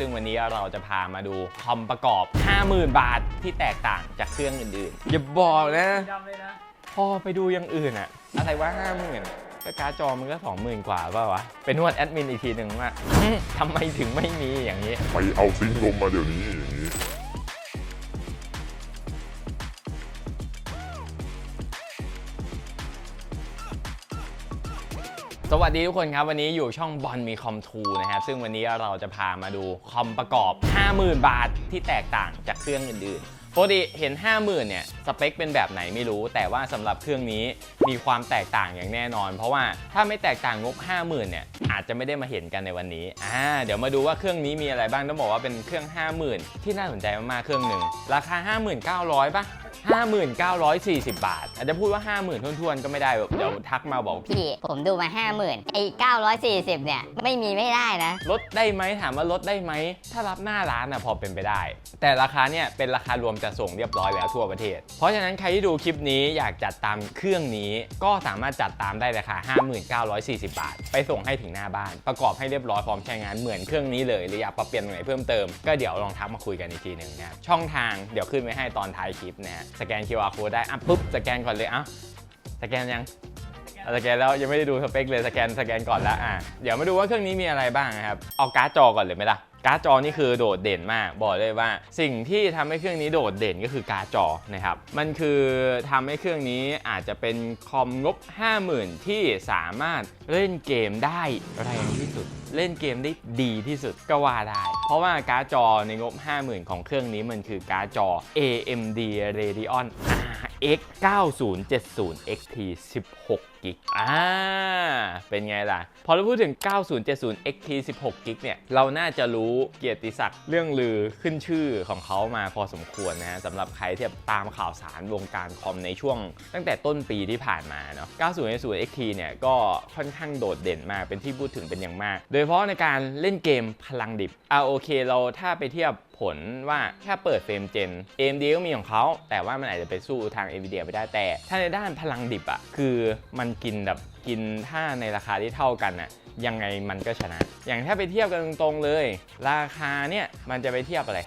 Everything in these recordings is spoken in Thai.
ซึ่งวันนี้เราจะพามาดูคอมประกอบ 50,000 บาทที่แตกต่างจากเครื่องอื่นๆ อย่าบอกนะดำเลยนะ พอไปดูอย่างอื่นอะอะไรว่า50,000ก็การ์ดจอมันก็20,000กว่าเปล่าวะ เป็นนวดแอดมินอีกทีหนึ่งว่าอื้อทำไมถึงไม่มีอย่างนี้ ไปเอาซิงค์ลมมาเดี๋ยวนี้อย่างนี้ สวัสดีทุกคนครับวันนี้อยู่ช่องบอลมีคอมทูนะครับซึ่งวันนี้เราจะพามาดูคอมประกอบ 50,000 บาทที่แตกต่างจากเครื่องอื่นๆปกติเห็น 50,000เนี่ยสเปคเป็นแบบไหนไม่รู้ แต่ว่าสำหรับเครื่องนี้มีความแตกต่างอย่างแน่นอน เพราะว่าถ้าไม่แตกต่างงบ 50,000เนี่ยอาจจะไม่ได้มาเห็นกันในวันนี้อ่าเดี๋ยวมาดูว่าเครื่องนี้มีอะไรบ้างต้องบอกว่าเป็นเครื่อง 50,000 ที่น่าสนใจมากๆเครื่องหนึ่งราคา 59,000ป่ะ 5940 บาท อาจจะพูดว่า 50,000ทวนๆ ก็ไม่ได้แบบเดี๋ยวทักมาบอก พี่ผมดูมา 50,000ไอ้940 เนี่ย ไม่มีไม่ได้นะ ลดได้ไหมถามว่าลดได้ไหม ถ้ารับหน้าร้านอะพอเป็นไปได้ แต่ราคาเนี่ยเป็นราคารวมจัดส่งเรียบร้อยแล้วทั่วประเทศ เพราะฉะนั้นใครที่ดูคลิปนี้อยากจัดตามเครื่องนี้ ก็สามารถจัดตามได้ราคา 5940 บาท ไปส่งให้ถึงหน้าบ้าน ประกอบให้เรียบร้อยพร้อมใช้งานเหมือนเครื่องนี้เลยหรืออยากปรับเปลี่ยนตรงไหนเพิ่มเติมก็เดี๋ยวลองทักมาคุยกันอีกทีหนึ่งนะครับช่องทางเดี๋ยวขึ้นไว้ให้ตอนท้ายคลิปนะฮะสแกน QR code ได้อะปุ๊บสแกนก่อนเลยอะสแกนยังอะสแกนแล้วยังไม่ได้ดูสเปคเลยสแกนสแกนก่อนแล้วอะเดี๋ยวมาดูว่าเครื่องนี้มีอะไรบ้างนะครับเอาการ์ดจอก่อนเลยไหมล่ะการ์ดจอนี่คือโดดเด่นมากบอกเลยว่า สิ่งที่ทำให้เครื่องนี้โดดเด่นก็คือการ์ดจอนะครับมันคือทำให้เครื่องนี้อาจจะเป็นคอมงบ 50,000 ที่สามารถเล่นเกมได้แรงที่สุด เล่นเกมได้ดีที่สุดก็ว่าได้ เพราะว่าการ์ดจอในงบ 50,000 ของเครื่องนี้มันคือการ์ดจอ AMD Radeon RX 9070 XT 16กิกอ่า เป็นไงล่ะ พอเราพูดถึง 9070 XT 16กิกเนี่ย เราน่าจะรู้เกียรติศักดิ์เรื่องลือขึ้นชื่อของเขามาพอสมควรนะฮะสำหรับใครที่ตามข่าวสารวงการคอมในช่วงตั้งแต่ต้นปีที่ผ่านมาเนาะ 9070 XT เนี่ยก็ค่อนข้างโดดเด่นมาก เป็นที่พูดถึงเป็นอย่างมาก โดยฉพาะในการเล่นเกมพลังดิบอ่าโอเคเราถ้าไปเทียบผลว่าแค่เปิดเฟรมเจน AMD ก็มีของเขา แต่ว่ามันอาจจะไปสู้ทาง NVIDIA ไม่ได้แต่ ถ้าในด้านพลังดิบอะคือมันกินแบบกินถ้าในราคาที่เท่ากันอะยังไงมันก็ชนะ อย่างถ้าไปเทียบกันตรงๆเลย ราคาเนี่ยมันจะไปเทียบอะไร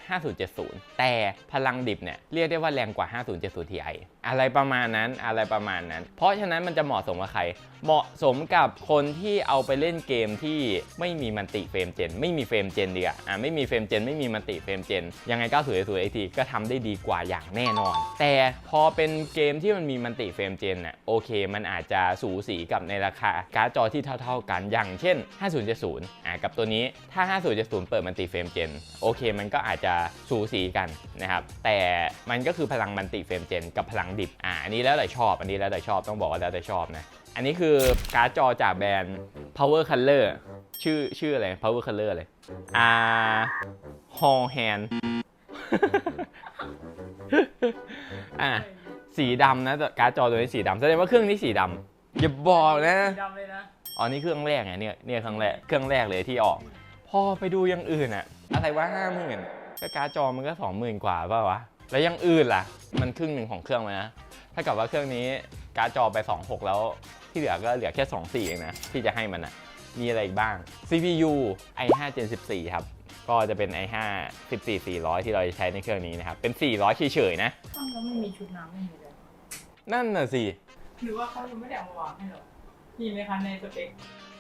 5070 แต่พลังดิบเนี่ยเรียกได้ว่าแรงกว่า 5070 Ti อะไรประมาณนั้นอะไรประมาณนั้น เพราะฉะนั้นมันจะเหมาะสมกับใคร เหมาะสมกับคนที่เอาไปเล่นเกมที่ไม่มีมันติเฟรมเจน ไม่มีเฟรมเจนดีกว่าอะไม่มีเฟรมเจนไม่มีมันติเฟรมเจน ยังไง9 0 0 AT ก็ทำได้ดีกว่าอย่างแน่นอน แต่พอเป็นเกมที่มันมีมันติเฟรมเจนน่ะโอเค มันอาจจะสูสีกับในราคาการ์ดจอที่เท่า ๆกันอย่างเช่น 5070อะกับตัวนี้ถ้า 5070 เปิดมันติเฟรมเจนโอเค มันก็อาจจะสูสีกันนะครับแต่มันก็คือพลังมันติเฟรมเจนกับพลังดิบอะอันนี้แล้วแต่ชอบ อันนี้แล้วแต่ชอบต้องบอกว่าแล้วแต่ชอบนะ อันนี้คือการ์ดจอจากแบรนด์ Power Color ชื่อชื่ออะไร Power Color อะไรอ่า Hall Hand อะสีดำนะแต่การ์ดจอตัวนี้สีดำแสดงว่าเครื่องนี้สีดำอย่าบอกนะ ดำเลยนะอ๋อนี่เครื่องแรกไงเนี่ยเนี่ยเครื่องแรกเครื่องแรกเลยที่ออก พอไปดูอย่างอื่นอะอะไรว่าห้าหมื่นก็การ์ดจอมันก็สองหมื่นกว่าเปล่าวะ แล้วอยังอื่นล่ะ มันครึ่งหนึ่งของเครื่องเลยนะ ถ้ากับว่าเครื่องนี้การ์ดจอไป 26 แล้ว ที่เหลือก็เหลือแค่ 24 เองนะ ที่จะให้มันอะมีอะไรอีกบ้าง CPU i5 Gen 14 ครับ ก็จะเป็น i5 14400 ที่เราจะใช้ในเครื่องนี้นะครับ เป็น 400เฉยๆนะช่างก็ไม่มีชุดน้ำไม่มีเลยนั่นน่ะสิ หรือว่าเขายังไม่ได้เอามาวางให้เรามีไหมคะในสเปค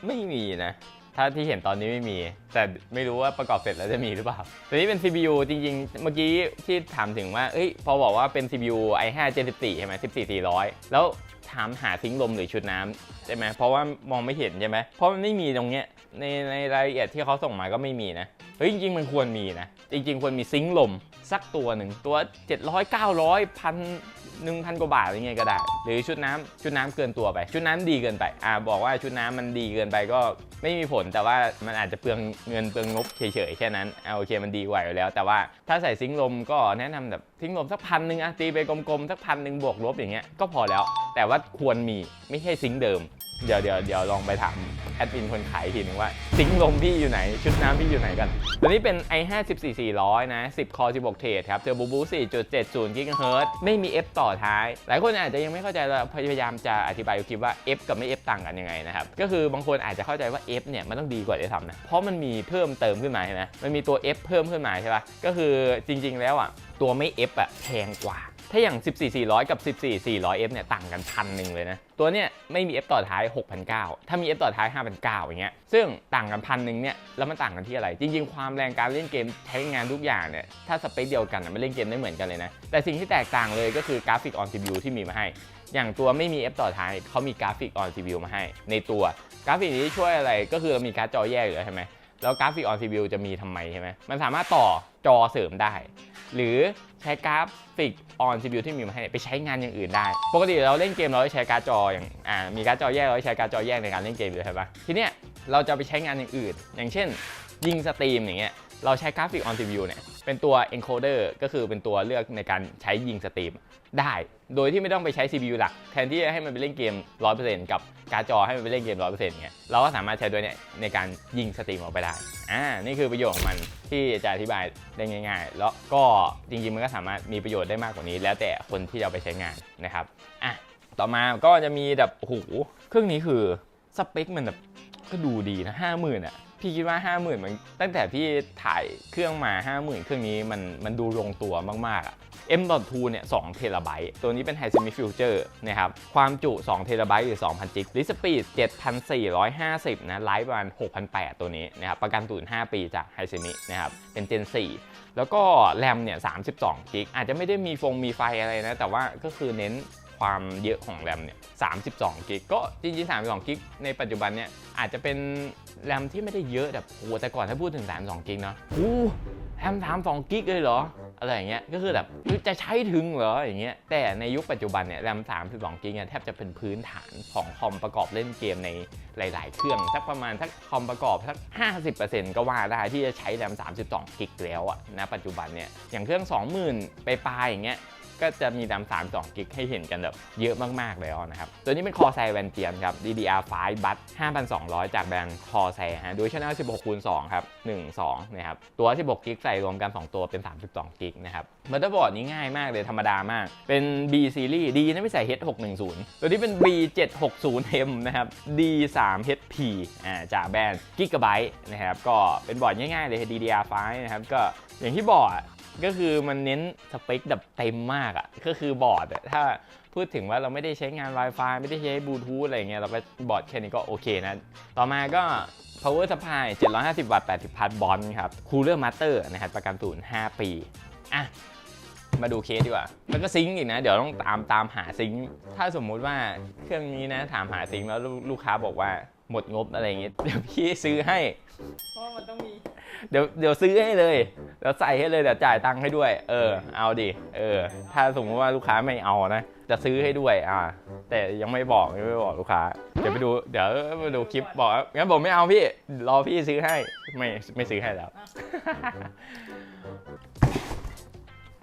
ไม่มีนะ ถ้าที่เห็นตอนนี้ไม่มี แต่ไม่รู้ว่าประกอบเสร็จแล้วจะมีหรือเปล่าตัวนี้เป็น CPU จริงๆ เมื่อกี้ที่ถามถึงว่าเอ้ยพอบอกว่าเป็น CPU i5 Gen 14ใช่ไหม14400 แล้วถามหาซิงลมหรือชุดน้ำใช่ไหมเพราะว่ามองไม่เห็นใช่ไหมเพราะมันไม่มีตรงเนี้ยในในรายละเอียดที่เขาส่งมาก็ไม่มีนะ เฮ้ยจริงๆมันควรมีนะ จริง ๆ ควรมีซิงค์ลมสักตัวหนึ่งตัว 700 900พันหนึ่งพันกว่าบาทอะไรเงี้ยก็ได้ หรือชุดน้ำชุดน้ำเกินตัวไป ชุดน้ำดีเกินไปอ่าบอกว่าชุดน้ำมันดีเกินไปก็ไม่มีผลแต่ว่ามันอาจจะเปลืองเงินเปลืองงบเฉยๆแค่นั้นอ่าโอเคมันดีกว่าอยู่แล้ว แต่ว่าถ้าใส่ซิงค์ลมก็แนะนำแบบซิงค์ลมสักพันหนึ่งอะตีไปกลมๆสักพันหนึ่งบวกลบอย่างเงี้ยก็พอแล้ว แต่ว่าควรมีไม่ใช่ซิงค์เดิม เดี๋ยวเดี๋ยวเดี๋ยวลองไปถามแอดมินคนขายทีนึงว่าซิงค์ลมพี่อยู่ไหน ชุดน้ำพี่อยู่ไหนกัน ตัวนี้เป็น i5 14400 นะ 10 คอ 16 เทรดครับเจอบูบู4.70 กิกะเฮิรตซ์ไม่มี F ต่อท้าย หลายคนอาจจะยังไม่เข้าใจเราพยายามจะอธิบายคลิปว่า F กับไม่ F ต่างกันยังไงนะครับ ก็คือบางคนอาจจะเข้าใจว่า F เนี่ยมันต้องดีกว่าด้วยซ้ำนะ เพราะมันมีเพิ่มเติมขึ้นมาใช่ไหมมันมีตัว F เพิ่มขึ้นมาใช่ปะก็คือจริง ๆ แล้วอะตัวไม่ F อะแพงกว่า ถ้าอย่าง 14400 กับ 14400F เนี่ยต่างกันพันหนึ่งเลยนะ ตัวเนี่ยไม่มี F ต่อท้าย 6,900 ถ้ามี F ต่อท้าย 5,900 อย่างเงี้ย ซึ่งต่างกันพันหนึ่งเนี่ย แล้วมันต่างกันที่อะไร จริง ๆ ความแรงการเล่นเกมใช้งานทุกอย่างเนี่ย ถ้าสเปคเดียวกันมันเล่นเกมได้เหมือนกันเลยนะ แต่สิ่งที่แตกต่างเลยก็คือกราฟิกออน CPU ที่มีมาให้ อย่างตัวไม่มี F ต่อท้ายเขามีกราฟิกออน CPU มาให้ ในตัว กราฟิกนี้ช่วยอะไร ก็คือเรามีการ์ดจอแยกอยู่แล้วใช่ไหม แล้วกราฟิกออนซีบิวจะมีทำไมใช่ไหมมันสามารถต่อจอเสริมได้ หรือใช้กราฟิกออนซีบิวที่มีมาให้ไปใช้งานอย่างอื่นได้ ปกติเราเล่นเกมเราใช้การ์ดจออย่างอ่ามีการ์ดจอแยกเราใช้การ์ดจอแยกในการเล่นเกมอยู่ใช่ปะทีเนี้ยเราจะไปใช้งานอย่างอื่น อย่างเช่นยิงสตรีมอย่างเงี้ย เราใช้กราฟิกออน CPU เนี่ยเป็นตัว encoder ก็คือเป็นตัวเลือกในการใช้ยิงสตรีมได้ โดยที่ไม่ต้องไปใช้ CPU หลัก แทนที่จะให้มันไปเล่นเกม 100%กับการจอให้มันไปเล่นเกม 100%เงี้ยเราก็สามารถใช้ตัวยเนี้ยในการยิงสตรีมออกไปได้ อ่า นี่คือประโยชน์ของมันที่จะอธิบายได้ง่าย ๆ แล้วก็จริงๆ มันก็สามารถมีประโยชน์ได้มากกว่านี้ แล้วแต่คนที่จะเอาไปใช้งานนะครับ อะ ต่อมาก็จะมีแบบโอ้โหเครื่องนี้คือสเปคมันแบบก็ดูดีนะห้าหมื่นอะ พี่คิดว่า 5 0,000มันตั้งแต่พี่ถ่ายเครื่องมา 50,000 เครื่องนี้มันมันดูลงตัวมากๆอะ M.2 เนี่ย2เทราไบต์ตัวนี้เป็น h i s e m i Future นะครับ ความจุ2เทราไบต์หรือ 2,000 จิก ดิสปีด7,450 นะ ไลฟ์ประมาณ6,800 ตัวนี้นะครับ ประกันตูน5ปีจาก h i s e m i นะครับ เป็น Gen 4 แล้วก็แรมเนี่ย32กิก อาจจะไม่ได้มีฟงมีไฟอะไรนะ แต่ว่าก็คือเน้น ความเยอะของแรมเนี่ย32กิกก็จริงๆ32กิกในปัจจุบันเนี่ยอาจจะเป็นแรมที่ไม่ได้เยอะแบบโอ้แต่ก่อนถ้าพูดถึง32กิกเนาะโอ้แรม32กิกเลยเหรออะไรอย่างเงี้ยก็คือแบบจะใช้ถึงเหรออย่างเงี้ยแต่ในยุคปัจจุบันเนี่ยแรม32กิกเนี่ยแทบจะเป็นพื้นฐานของคอมประกอบเล่นเกมในหลาย ๆ เครื่องสักประมาณสักคอมประกอบสัก 50%ก็ว่าได้ที่จะใช้แรม32กิกแล้วอะณปัจจุบันเนี่ยอย่างเครื่อง 20,000 ไปปลายอย่างเงี้ย ก็จะมีแรม32กิกให้เห็นกันแบบเยอะมากๆแล้วนะครับ ตัวนี้เป็น Corsair Vengeance ครับ DDR5 บัต5,200 จากแบรนด์ Corsair ฮะดูช่อง16คูณ2ครับ 1 2 นะครับ ตัว 16กิกใส่รวมกัน 2 ตัวเป็น 32กิกนะครับมัตเตอร์บอร์ดนี้ง่ายมากเลยธรรมดามาก เป็น B Series D นะไม่ใส่ H610 ตัวนี้เป็น B760M นะครับ D3HP อ่าจากแบรนด์ Gigabyte นะครับก็เป็นบอร์ดง่ายๆเลย DDR5 นะครับก็อย่างที่บอก ก็คือมันเน้นสเปคแบบเต็มมากอะ่ะก็คือบอร์ดอะถ้าพูดถึงว่าเราไม่ได้ใช้งาน Wi-Fi ไม่ได้ใช้บลูทูธอะไรเงี้ยเราก็บอร์ดแค่นี้ก็โอเคนะ ต่อมาก็ power supply 750 วัตต์ 80 พัทบอลครับ cooler master นะครับประกันตูนย์5ปีอะมาดูเคสดีกว่ามันก็ซิงค์อีกนะ เดี๋ยวต้องตามตามหาซิงค์ถ้าสมมุติว่าเครื่องนี้นะถามหาซิงค์แล้วลูกค้าบอกว่า หมดงบอะไรเงี้ยเดี๋ยวพี่ซื้อให้ เพราะว่ามันต้องมีเดี๋ยวเดี๋ยวซื้อให้เลยเดี๋ยวใส่ให้เลยเดี๋ยวจ่ายตังค์ให้ด้วย เออ เอาดิเออ ถ้าสมมติว่าลูกค้าไม่เอานะจะซื้อให้ด้วย อ่า แต่ยังไม่บอกยังไม่บอกลูกค้า เดี๋ยวไปดูเดี๋ยวไปดูคลิปบอกว่างั้นผมไม่เอาพี่ รอพี่ซื้อให้ไม่ไม่ซื้อให้แล้ว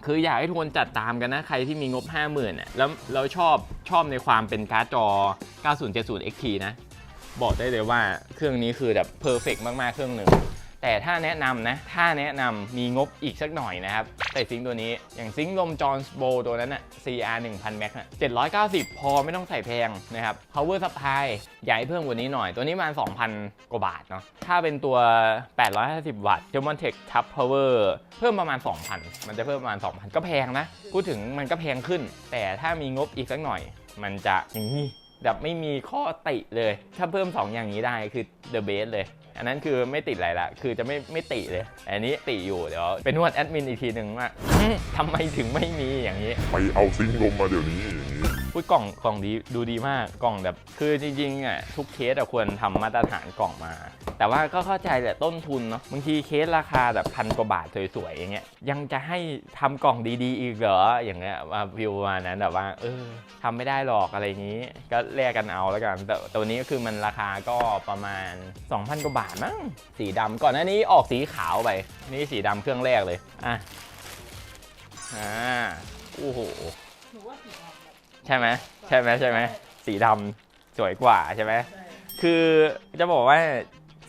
คืออยากให้ทุกคนจัดตามกันนะ ใครที่มีงบ 50,000น่ะแล้วเราชอบชอบในความเป็นการ์ดจอ 9070 XT นะ บอกได้เลยว่าเครื่องนี้คือแบบเพอร์เฟกมากๆ เครื่องหนึ่ง แต่ถ้าแนะนำนะ ถ้าแนะนำมีงบอีกสักหน่อยนะครับใส่ซิงตัวนี้อย่างซิงลมจอห์นสโบตัวนั้นอะ CR 1000 Max อะ790 พอไม่ต้องใส่แพงนะครับ power supply ใหญ่เพิ่มกว่านี้หน่อย ตัวนี้ประมาณ 2,000 กว่าบาทเนาะ ถ้าเป็นตัว 850 วัตต์ Demontech Top Power เพิ่มประมาณ 2,000 มันจะเพิ่มประมาณ 2,000 ก็แพงนะ พูดถึงมันก็แพงขึ้น แต่ถ้ามีงบอีกสักหน่อย มันจะอย่างนี้ แบบไม่มีข้อติเลย ถ้าเพิ่ม 2 อย่างนี้ได้คือ the best เลย อันนั้นคือไม่ติดอะไรละ คือจะไม่ไม่ติเลย อันนี้ติอยู่เดี๋ยวเป็นนวดแอดมินอีกทีหนึ่งว่าอื้อทำไมถึงไม่มีอย่างนี้ ไปเอาซิงค์ลมมาเดี๋ยวนี้ อุ้ยกล่องกล่องดีดูดีมากกล่องแบบ คือจริงๆอะทุกเคสอะควรทำมาตรฐานกล่องมา แต่ว่าก็เข้าใจแหละต้นทุนเนาะบางทีเคสราคาแบบพันกว่าบาทสวยๆอย่างเงี้ยยังจะให้ทำกล่องดีๆ อีกเหรออย่างเงี้ยมาวิวมานั้นแบบว่า เออทำไม่ได้หรอกอะไรอย่างนี้ ก็แลกกันเอาแล้วกันแต่ตัวนี้ก็คือมันราคาก็ประมาณ 2,000กว่าบาทมั้งสีดำก่อนหน้านี้ออกสีขาวไปนี่สีดำเครื่องแรกเลยอะอ่าโอ้โห ใช่ไหมใช่ไหมใช่ไหมสีดำสวยกว่าใช่ไหมใช่คือจะบอกว่า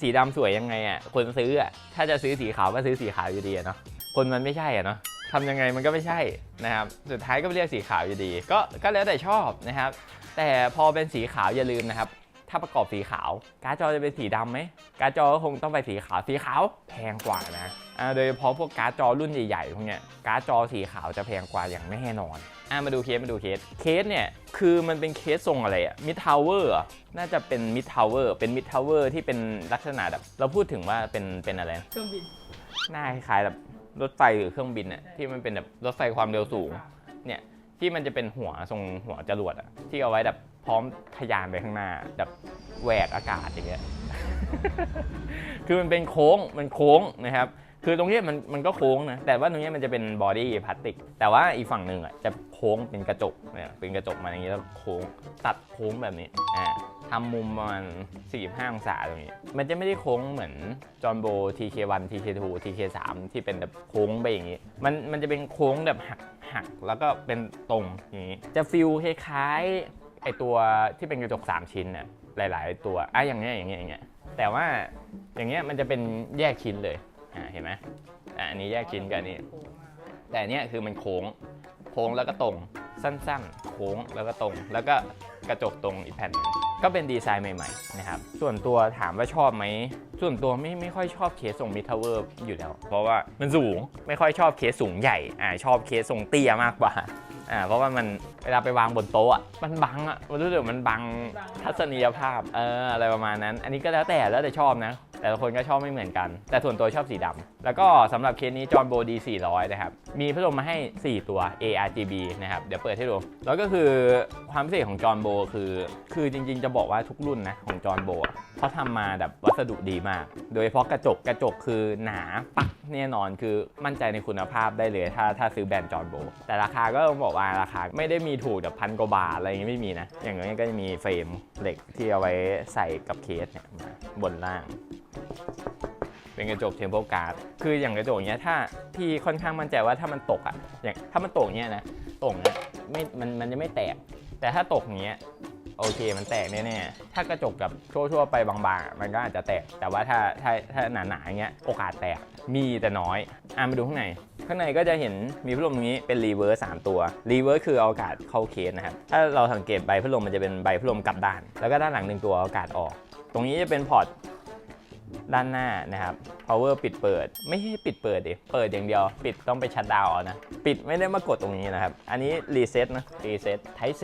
สีดำสวยยังไงอะคนซื้ออะถ้าจะซื้อสีขาวก็ซื้อสีขาวอยู่ดีอะเนาะคนมันไม่ใช่อะเนาะทำยังไงมันก็ไม่ใช่นะครับสุดท้ายก็เรียกสีขาวอยู่ดี ก็ก็แล้วแต่ชอบนะครับ แต่พอเป็นสีขาวอย่าลืมนะครับ ถ้าประกอบสีขาว การ์ดจอจะเป็นสีดำไหมการ์ดจอก็คงต้องไปสีขาวสีขาวแพงกว่านะอ่าโดยเฉพาะพวกการ์ดจอรุ่นใหญ่ๆพวกเนี้ยการ์ดจอสีขาวจะแพงกว่าอย่างแน่นอนอะมาดูเคสมาดูเคสเคสเนี่ยคือมันเป็นเคสทรงอะไรอะมิดทาวเวอร์น่าจะเป็นมิดทาวเวอร์เป็นมิดทาวเวอร์ที่เป็นลักษณะแบบเราพูดถึงว่าเป็นเป็นอะไรนะเครื่องบินหน้าคล้ายๆแบบรถไฟหรือเครื่องบินอะที่มันเป็นแบบรถไฟความเร็วสูงเนี่ยที่มันจะเป็นหัวทรงหัวจรวดอะที่เอาไว้แบบ พร้อมทะยานไปข้างหน้าแบบแหวกอากาศอย่างเงี้ย คือมันเป็นโค้งมันโค้งนะครับ คือตรงนี้มันมันก็โค้งนะ แต่ว่าตรงนี้มันจะเป็นบอดี้พลาสติก แต่ว่าอีกฝั่งหนึ่งอะจะโค้งเป็นกระจกเนี่ยเป็นกระจกมาอย่างนี้แล้วโค้งตัดโค้งแบบนี้ อ่าทำมุมประมาณ 45 องศาตรงนี้ มันจะไม่ได้โค้งเหมือนจอห์นโบ TK1 TK2 TK3 ที่เป็นแบบโค้งไปอย่างนี้ มันมันจะเป็นโค้งแบบหักหักแล้วก็เป็นตรงอย่างนี้ จะฟิลคล้ายๆ ไอตัวที่เป็นกระจก 3 ชิ้นน่ะหลาย ๆ ตัวอะอย่างเงี้ยอย่างเงี้ยอย่างเงี้ยแต่ว่าอย่างเงี้ยมันจะเป็นแยกชิ้นเลยอ่าเห็นไหมอะอันนี้แยกชิ้นกับอันนี้ แต่อันเนี้ยคือมันโค้ง โค้งแล้วก็ตรง สั้นๆ โค้งแล้วก็ตรง แล้วก็กระจกตรงอีกแผ่นหนึ่ง ก็เป็นดีไซน์ใหม่ๆนะครับ ส่วนตัวถามว่าชอบไหม ส่วนตัวไม่ไม่ค่อยชอบเคสทรงมิทเวอร์อยู่แล้ว เพราะว่ามันสูง ไม่ค่อยชอบเคสสูงใหญ่ อ่าชอบเคสทรงเตี้ยมากกว่า อ่า เพราะว่ามันเวลาไปวางบนโต๊ะอะมันบังอะ มันรู้สึกมันบังทัศนียภาพ เออ อะไรประมาณนั้น อันนี้ก็แล้วแต่แล้วแต่ชอบนะแต่ละคนก็ชอบไม่เหมือนกัน แต่ส่วนตัวชอบสีดำแล้วก็สำหรับเคสนี้จอห์นโบดี 400 นะครับ มีพัดลมมาให้ 4 ตัว ARGB นะครับ เดี๋ยวเปิดให้ดู แล้วก็คือความพิเศษของจอห์นโบคือ คือจริงๆจะบอกว่าทุกรุ่นนะของจอห์นโบเขาทำมาแบบวัสดุดีมาก โดยเฉพาะกระจกกระจกคือหนาปักแน่นอนคือมั่นใจในคุณภาพได้เลย ถ้าถ้าซื้อแบรนด์จอห์นโบแต่ราคาก็ต้องบอกว่าราคาไม่ได้มีถูกแบบพันกว่าบาทอะไรอย่างงี้ไม่มีนะ อย่างนี้ก็จะมีเฟรมเหล็กที่เอาไว้ใส่กับเคสเนี่ยมาบนล่างเป็นกระจกเทมเพลการ์ด คืออย่างกระจกเนี้ยถ้าพี่ค่อนข้างมั่นใจว่าถ้ามันตกอะ อย่างถ้ามันตกเนี้ยนะ ตกเนี้ยไม่ มัน มันจะไม่แตก แต่ถ้าตกอย่างเงี้ย โอเคมันแตกแน่ๆ ถ้ากระจกแบบทั่วๆไปบางๆ มันก็อาจจะแตก แต่ว่าถ้าถ้าถ้าหนาๆอย่างเงี้ยโอกาสแตกมีแต่น้อยอะมาดูข้างใน ข้างในก็จะเห็นมีพัดลมตรงนี้เป็นรีเวิร์ส3ตัวรีเวิร์สคือเอาอากาศเข้าเคสนะครับถ้าเราสังเกตใบพัดลมมันจะเป็นใบพัดลมกลับด้าน แล้วก็ด้านหลังหนึ่งตัวเอาอากาศออก ตรงนี้จะเป็นพอร์ตด้านหน้านะครับ power ปิดเปิด ไม่ใช่ปิดเปิดดิ เปิดอย่างเดียว ปิดต้องไปชัดดาวน์นะ ปิดไม่ได้มากดตรงนี้นะครับ อันนี้ reset นะ reset type C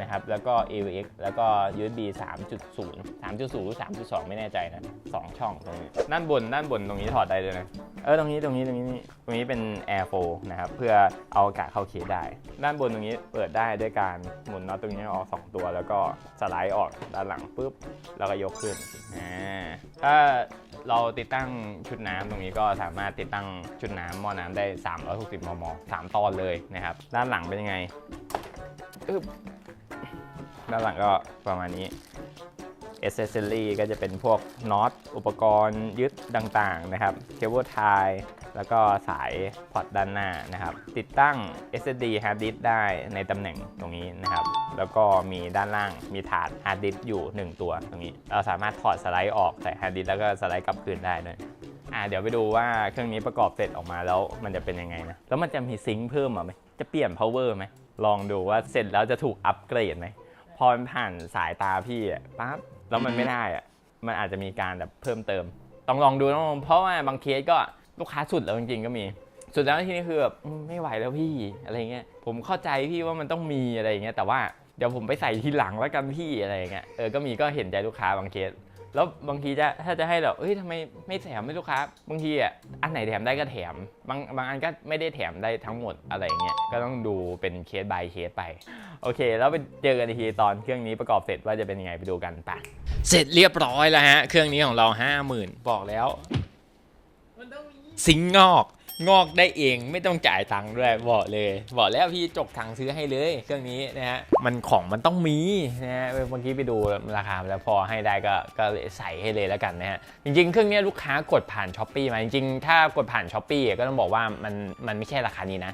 นะครับ แล้วก็ AVX แล้วก็ USB 3.0 3.0หรือ3.2 ไม่แน่ใจนะ2ช่องตรงนี้ ด้านบนด้านบนตรงนี้ถอดได้เลยนะ เออตรงนี้ตรงนี้ตรงนี้ตรงนี้เป็น air flow นะครับ เพื่อเอาอากาศเข้าเคสได้ ด้านบนตรงนี้เปิดได้ด้วยการหมุนน็อตตรงนี้ออก 2 ตัว แล้วก็สไลด์ออกด้านหลังปุ๊บแล้วก็ยกขึ้นอ่าถ้าเราติดตั้งชุดน้ำตรงนี้ก็สามารถติดตั้งชุดน้ำหม้อน้ำได้ 360 มม 3 ตอนเลยนะครับ ด้านหลังเป็นยังไงอึ๊บ ด้านหลังก็ประมาณนี้ a c c e s s o r y ก็จะเป็นพวกน็อตอุปกรณ์ยึดต่างๆนะครับเคเบิลไทแล้วก็สายพอร์ตด้านหน้านะครับ ติดตั้ง SSD hard disk ได้ในตำแหน่งตรงนี้นะครับ แล้วก็มีด้านล่างมีถาด hard disk อยู่ 1 ตัวตรงนี้ เราสามารถถอดสไลด์ออกใส่ hard disk แล้วก็สไลด์กลับคืนได้ด้วยอ่าเดี๋ยวไปดูว่าเครื่องนี้ประกอบเสร็จออกมาแล้วมันจะเป็นยังไงนะ แล้วมันจะมีซิงค์เพิ่มมาไหมจะเปลี่ยน power ไหมลองดูว่าเสร็จแล้วจะถูกอัปเกรดไหม พอมันผ่านสายตาพี่อะปั๊บแล้วมันไม่ได้อะมันอาจจะมีการแบบเพิ่มเติม ต้องลองดูต้องลองเพราะว่าบางเคสก็ลูกค้าสุดแล้วจริงๆก็มี สุดแล้วทีนี้คือแบบอืมไม่ไหวแล้วพี่อะไรเงี้ยผมเข้าใจพี่ว่ามันต้องมีอะไรเงี้ยแต่ว่าเดี๋ยวผมไปใส่ทีหลังแล้วกันพี่อะไรเงี้ยเออก็มีก็เห็นใจลูกค้าบางเคส แล้วบางทีจะถ้าจะให้แบบเอ้ยทำไมไม่แถมให้ลูกค้า บางทีอะอันไหนแถมได้ก็แถม บางบางอันก็ไม่ได้แถมได้ทั้งหมดอะไรอย่างเงี้ย ก็ต้องดูเป็นเคส by เคสไป โอเค แล้วไปเจอกันอีกทีตอนเครื่องนี้ประกอบเสร็จว่าจะเป็นยังไงไปดูกันไปเสร็จเรียบร้อยแล้วฮะ เครื่องนี้ของเรา 50,000 บอกแล้ว มันต้องมี ซิงค์งอก งอกได้เองไม่ต้องจ่ายตังค์ด้วยบอกเลย บอกแล้วพี่จกถังซื้อให้เลย เครื่องนี้นะฮะมันของมันต้องมีนะฮะเมื่อกี้ไปดูราคาแล้วพอให้ได้ก็ก็ใส่ให้เลยแล้วกันนะฮะจริงๆ เครื่องนี้ลูกค้ากดผ่านช้อปปีมาจริงๆถ้ากดผ่านช้อปปีก็ต้องบอกว่ามันมันไม่ใช่ราคานี้นะ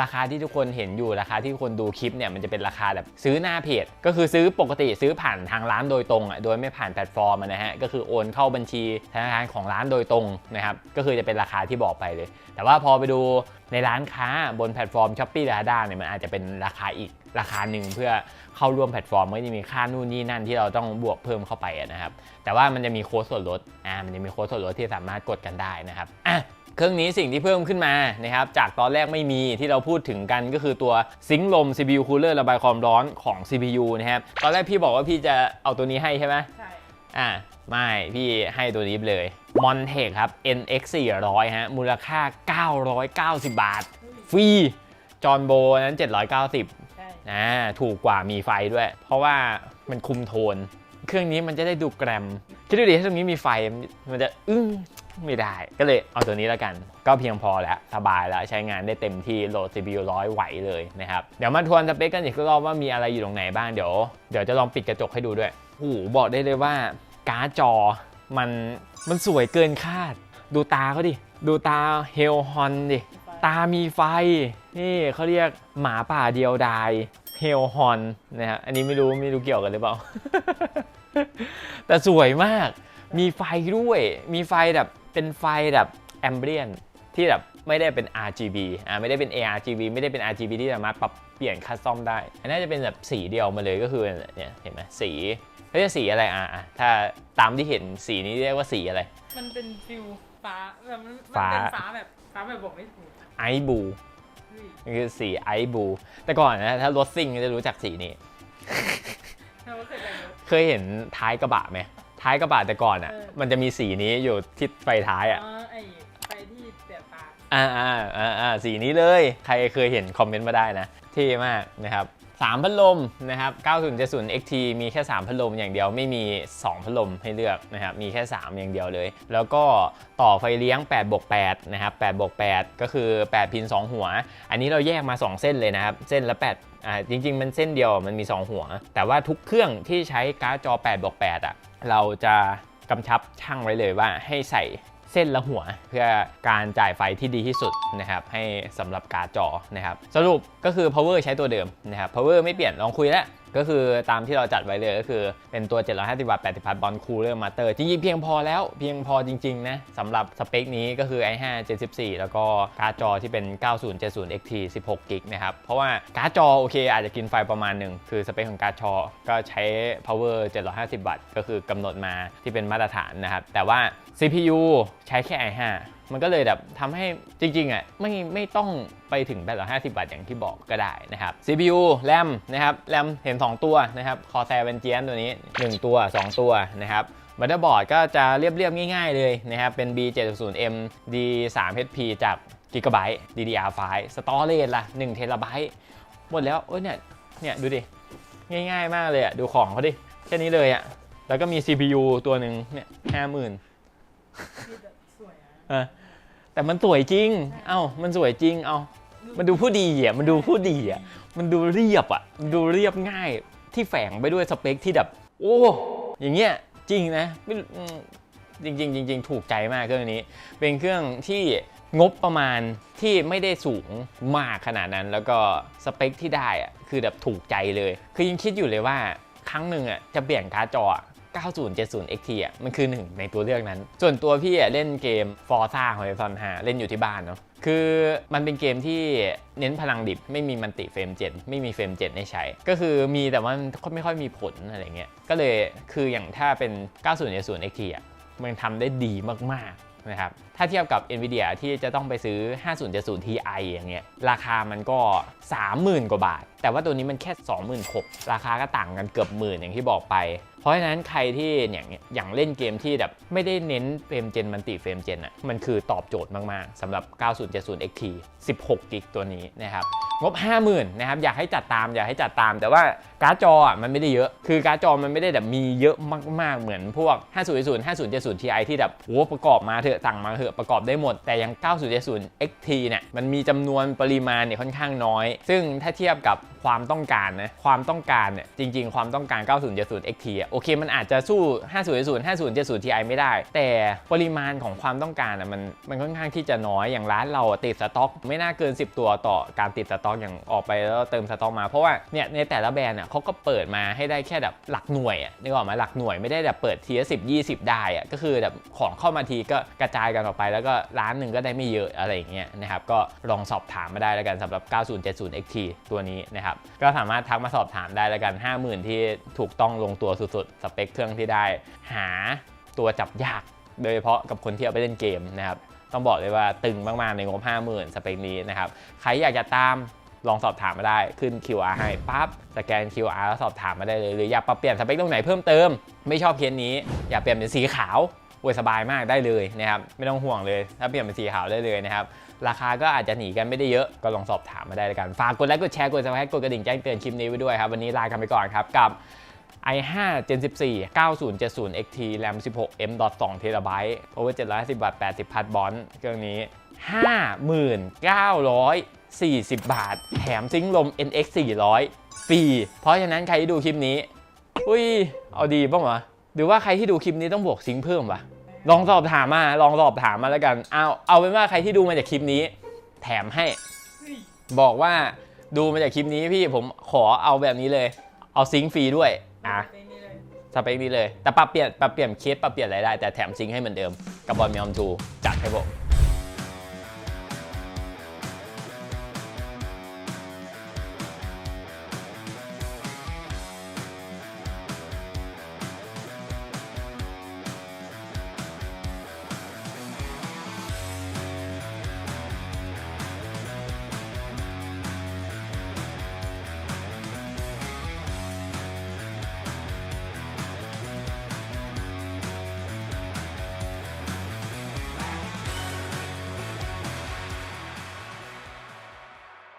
ราคาที่ทุกคนเห็นอยู่ราคาที่ทุกคนดูคลิปเนี่ยมันจะเป็นราคาแบบซื้อหน้าเพจ ก็คือซื้อปกติซื้อผ่านทางร้านโดยตรงอะโดยไม่ผ่านแพลตฟอร์มนะฮะก็คือโอนเข้าบัญชีธนาคารของร้านโดยตรงนะครับก็คือจะเป็นราคาที่บอกไปเลย แต่ว่าพอไปดูในร้านค้าบนแพลตฟอร์มช้อปปี้ลาด้าเนี่ยมันอาจจะเป็นราคาอีกราคาหนึ่งเพื่อเข้าร่วมแพลตฟอร์มก็จะมีค่านู่นนี่นั่นที่เราต้องบวกเพิ่มเข้าไปนะครับแต่ว่ามันจะมีโค้ดส่วนลดอ่ามันจะมีโค้ดส่วนลดที่สามารถกดกันได้นะครับอะ เครื่องนี้สิ่งที่เพิ่มขึ้นมานะครับจากตอนแรกไม่มีที่เราพูดถึงกันก็คือตัวซิงค์ลม CPU Cooler ระบายความร้อนของ CPU นะครับตอนแรกพี่บอกว่าพี่จะเอาตัวนี้ให้ใช่ไหมใช่อ่าไม่พี่ให้ตัวนี้ไปเลย Montech ครับ NX 400ฮะมูลค่า 990 บาท ฟรีจอห์นโบนั้น 790ใช่อ่าถูกกว่ามีไฟด้วย เพราะว่ามันคุมโทน เครื่องนี้มันจะได้ดูแกรมคิดดูดิถ้าตรงนี้มีไฟมันจะอึ้ง ไม่ได้ ก็เลยเอาตัวนี้แล้วกัน ก็เพียงพอแล้ว สบายแล้วใช้งานได้เต็มที่โหลด CPU ร้อยไหวเลยนะครับ เดี๋ยวมาทวนสเปคกันอีกรอบว่ามีอะไรอยู่ตรงไหนบ้างเดี๋ยวเดี๋ยวจะลองปิดกระจกให้ดูด้วยโอ้โหบอกได้เลยว่าการ์ดจอมันมันสวยเกินคาด ดูตาเขาดิ ดูตาเฮลฮอนดิ ตามีไฟ นี่เขาเรียกหมาป่าเดียวดายเฮลฮอนนะครับอันนี้ไม่รู้ไม่รู้เกี่ยวกันหรือเปล่า แต่สวยมากมีไฟด้วย มีไฟแบบ เป็นไฟแบบแอมเบียนที่แบบไม่ได้เป็น RGB อ่าไม่ได้เป็น ARGB ไม่ได้เป็น RGB ที่สามารถปรับเปลี่ยนคัสตอมได้ อันน่าจะเป็นแบบสีเดียวมาเลยก็คือเนี่ยเห็นไหมสีเขาเรียกสีอะไรอะอะถ้าตามที่เห็นสีนี้เรียกว่าสีอะไร มันเป็นฟิลฟ้าแบบมันมันฟ้าเป็นฟ้าแบบฟ้าแบบบอกไม่ถูกไอบูเฮ้ยนี่คือสีไอบู แต่ก่อนนะ ถ้ารถซิ่งจะรู้จักสีนี้เราก็เคยแต่งรถเคยเห็นท้ายกระบะไหม ท้ายกระบะแต่ก่อนอะ เออ มันจะมีสีนี้อยู่ที่ไฟท้ายอะ อ๋อไอไปที่เสียฟ้าอ่าอ่าอ่าอ่าสีนี้เลย ใครเคยเห็นคอมเมนต์มาได้นะเท่มากนะครับสามพัดลมนะครับ9070 XT มีแค่ 3 พัดลมอย่างเดียวไม่มี 2 พัดลมให้เลือกนะครับมีแค่ 3 อย่างเดียวเลย แล้วก็ต่อไฟเลี้ยง8บวก8นะครับ8บวก8ก็คือ 8 พิน 2 หัว อันนี้เราแยกมา 2 เส้นเลยนะครับ เส้นละ8 อ่าจริง ๆ มันเส้นเดียวมันมี 2 หัว แต่ว่าทุกเครื่องที่ใช้การ์ดจอ8บวก8อะเราจะกำชับช่างไว้เลยว่าให้ใส่เส้นละหัวเพื่อการจ่ายไฟที่ดีที่สุดนะครับให้สำหรับการ์ดจอนะครับสรุปก็คือ power ใช้ตัวเดิมนะครับ power ไม่เปลี่ยนลองคุยแล้ว ก็คือตามที่เราจัดไว้เลยก็คือเป็นตัว 750 วัตต์ 80 พัทบอลคูลเลอร์มาเตอร์จริงๆ เพียงพอแล้วเพียงพอจริง ๆ นะสำหรับสเปคนี้ก็คือ i5 74 แล้วก็การ์ดจอที่เป็น 9070 XT 16กิกนะครับ เพราะว่าการ์ดจอโอเค อาจจะกินไฟประมาณหนึ่ง คือสเปคของการ์ดจอก็ใช้ power 750 วัตต์ ก็คือกำหนดมาที่เป็นมาตรฐานนะครับ แต่ว่า CPU ใช้แค่ i5 มันก็เลยแบบทำให้จริงๆอะไม่ไม่ต้องไปถึง 850 บาทอย่างที่บอกก็ได้นะครับ CPU แรมนะครับแรมเห็น 2 ตัวนะครับคอแซเวนเจียนตัวนี้ 1 ตัว 2 ตัวนะครับบัตเตอร์บอร์ดก็จะเรียบๆง่ายๆเลยนะครับ เป็น B760M D3HP จาก Gigabyte DDR5 Storage ล่ะ1 t b หมดแล้วเอ้ยเนี่ยเนี่ยดูดิ ง่ายๆมากเลยอะ ดูของเขาดิ แค่นี้เลยอะ แล้วก็มี CPU ตัวหนึ่งเนี่ยห้าหมื่นที่แบบสวยอะเออ แต่มันสวยจริง เอ้า มันสวยจริง เอ้า มันดูผู้ดีอะ มันดูผู้ดีอะ มันดูเรียบอะ มันดูเรียบง่ายที่แฝงไปด้วยสเปคที่แบบ โอ้ อย่างเงี้ยจริงนะไม่อืมจริงๆจริงๆถูกใจมากเครื่องนี้ เป็นเครื่องที่งบประมาณที่ไม่ได้สูงมากขนาดนั้น แล้วก็สเปคที่ได้อะคือแบบถูกใจเลย คือยังคิดอยู่เลยว่าครั้งหนึ่งอะจะเปลี่ยนการ์ดจอ 9070 XT อะมันคือหนึ่งในตัวเลือกนั้น ส่วนตัวพี่อะเล่นเกม Forza Horizon 5 เล่นอยู่ที่บ้านเนาะคือมันเป็นเกมที่เน้นพลังดิบไม่มีมันติเฟรมเจนไม่มีเฟรมเจนให้ใช้ ก็คือมีแต่ว่ามันไม่ค่อยมีผลอะไรเงี้ยก็เลยคืออย่างถ้าเป็น 9070 XT อะมันทำได้ดีมากๆนะครับถ้าเทียบกับ NVIDIA ที่จะต้องไปซื้อ 5070 Ti อย่างเงี้ยราคามันก็ 30,000 กว่าบาท แต่ว่าตัวนี้มันแค่ 26,000ราคาก็ต่างกันเกือบหมื่นอย่างที่บอกไป เพราะฉะนั้นใครที่อย่างเงี้ยอย่างเล่นเกมที่แบบไม่ได้เน้นเฟรมเจนมันติเฟรมเจนอะมันคือตอบโจทย์มาก ๆสำหรับ 9070 XT 16 กิกตัวนี้นะครับ งบ 50,000นะครับอยากให้จัดตามอยากให้จัดตาม แต่ว่าการ์ดจออะมันไม่ได้เยอะ คือการ์ดจอมันไม่ได้แบบมีเยอะมากๆ เหมือนพวก 5070 5070 Ti ที่แบบโหประกอบมาเถอะสั่งมาเถอะประกอบได้หมด แต่ยัง 9070 XT เนี่ยมันมีจำนวนปริมาณเนี่ยค่อนข้างน้อย ซึ่งถ้าเทียบกับความต้องการนะความต้องการเนี่ยจริง ๆ ความต้องการ 9070 XT อะโอเคมันอาจจะสู้ 5070 5070 Ti ไม่ได้ แต่ปริมาณของความต้องการอะมันมันค่อนข้างที่จะน้อยอย่างร้านเราติดสต็อก ไม่น่าเกิน 10 ตัวต่อการติดสต็อกอย่างออกไปแล้วเติมสต็อกมาเพราะว่าเนี่ยในแต่ละแบรนด์อะเขาก็เปิดมาให้ได้แค่แบบหลักหน่วยอะนึกออกไหมหลักหน่วยไม่ได้แบบเปิดทีละสิบยี่สิบได้อะก็คือแบบของเข้ามาทีก็กระจายกันออกไป แล้วก็ร้านหนึ่งก็ได้ไม่เยอะอะไรอย่างเงี้ยนะครับก็ลองสอบถามมาได้แล้วกันสำหรับ 9070 XT ตัวนี้นะครับก็สามารถทักมาสอบถามได้แล้วกัน 50,000 ที่ถูกต้องลงตัวสุดๆสเปคเครื่องที่ได้ หาตัวจับยากโดยเฉพาะกับคนที่เอาไปเล่นเกมนะครับต้องบอกเลยว่าตึงมากๆในงบ 50,000 สเปคนี้นะครับ ใครอยากจะตาม ลองสอบถามมาได้ขึ้น QR ให้ปั๊บสแกน QR แล้วสอบถามมาได้เลยหรืออยากปรับเปลี่ยนสเปคตรงไหนเพิ่มเติม ไม่ชอบเคสนี้อยากเปลี่ยนเป็นสีขาวโอ้ยสบายมากได้เลยนะครับไม่ต้องห่วงเลย ถ้าเปลี่ยนเป็นสีขาวได้เลยนะครับราคาก็อาจจะหนีกันไม่ได้เยอะก็ลองสอบถามมาได้เลยกันฝากกดไลค์กดแชร์กดซับสไครต์กดกระดิ่งแจ้งเตือนคลิปนี้ไว้ด้วยครับวันนี้ลากันไปก่อนครับกับ i5 Gen 14 9070 XT RAM 16 M. 2 TB Power 750วัตต์80พัทบอลเครื่องนี้ 5940 บาท แถมซิงค์ลม NX 400ฟรี เพราะฉะนั้นใครที่ดูคลิปนี้ อุ้ย เอาดีบ้างวะหรือว่าใครที่ดูคลิปนี้ต้องบวกซิงค์เพิ่มวะลองสอบถามมา ลองสอบถามมาแล้วกัน เอาเอาเป็นว่าใครที่ดูมาจากคลิปนี้ แถมให้ บอกว่าดูมาจากคลิปนี้พี่ผมขอเอาแบบนี้เลย เอาซิงค์ฟรีด้วยอะเป็นนี่เลยสเปคนี้เลย แต่ปรับเปลี่ยนปรับเปลี่ยนเคสปรับเปลี่ยนอะไรได้ แต่แถมซิงค์ให้เหมือนเดิม กับบอลมีออมทูจัดให้ผม